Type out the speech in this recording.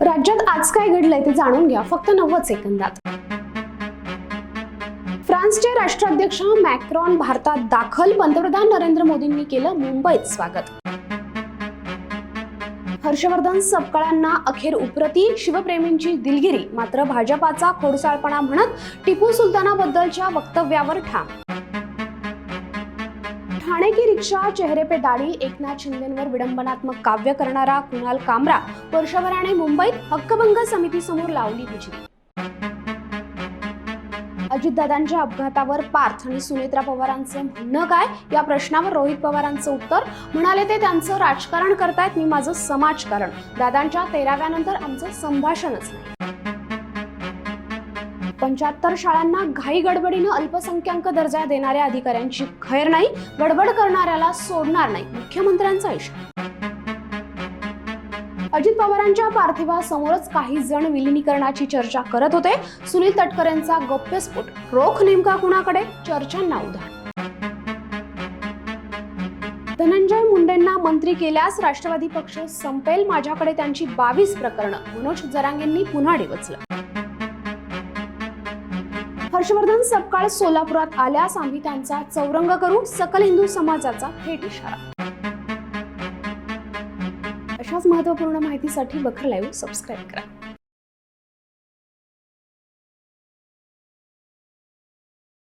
राज्यात आज काय घडलंय ते जाणून घ्या फक्त नव्वद सेकंदात. फ्रान्सचे राष्ट्राध्यक्ष मॅक्रॉन भारतात दाखल. पंतप्रधान नरेंद्र मोदींनी केलं मुंबईत स्वागत. हर्षवर्धन सपकाळांना अखेर उप्रती. शिवप्रेमींची दिलगिरी मात्र भाजपाचा खोडसाळपणा म्हणत टिपू सुलतानाबद्दलच्या वक्तव्यावर ठाम. ठाणे की रिक्षा चेहरे पे दाढी एकनाथ शिंदेंवर विडंबनात्मक काव्य करणारा कुणाल कामरा वर्षभराने मुंबईत हक्कभंग समितीसमोर लावली होती अजितदादांच्या अपघातावर पार्थ आणि सुनेत्रा पवारांचं म्हणणं काय? या प्रश्नावर रोहित पवारांचं उत्तर. म्हणाले ते त्यांचं राजकारण करतायत मी माझं समाजकारण. दादांच्या तेराव्यानंतर आमचं संभाषणच नाही. पंच्याहत्तर शाळांना घाई गडबडीनं अल्पसंख्याक दर्जा देणाऱ्या अधिकाऱ्यांची खैर नाही गडबड करणाऱ्याला सोडणार नाही मुख्यमंत्र्यांचा इशारा. अजित पवारांच्या पार्थिवासमोरच काही जण विलिनीकरणाची चर्चा करत होते. सुनील तटकरेंचा गौप्यस्फोट रोख नेमका कुणाकडे? चर्चांना उदाहरण धनंजय मुंडेंना मंत्री केल्यास राष्ट्रवादी पक्ष संपेल? माझ्याकडे त्यांची बावीस प्रकरणं. मनोज जरांगेंनी पुन्हा डिवचलं. हर्षवर्धन सपकाळ सोलापुरात आल्यास आम्ही त्यांचा चौरंग करू सकल हिंदू समाजाचा थेट इशारा. अशाच महत्त्वपूर्ण माहितीसाठी बखर लाईव्ह सबस्क्राईब करा.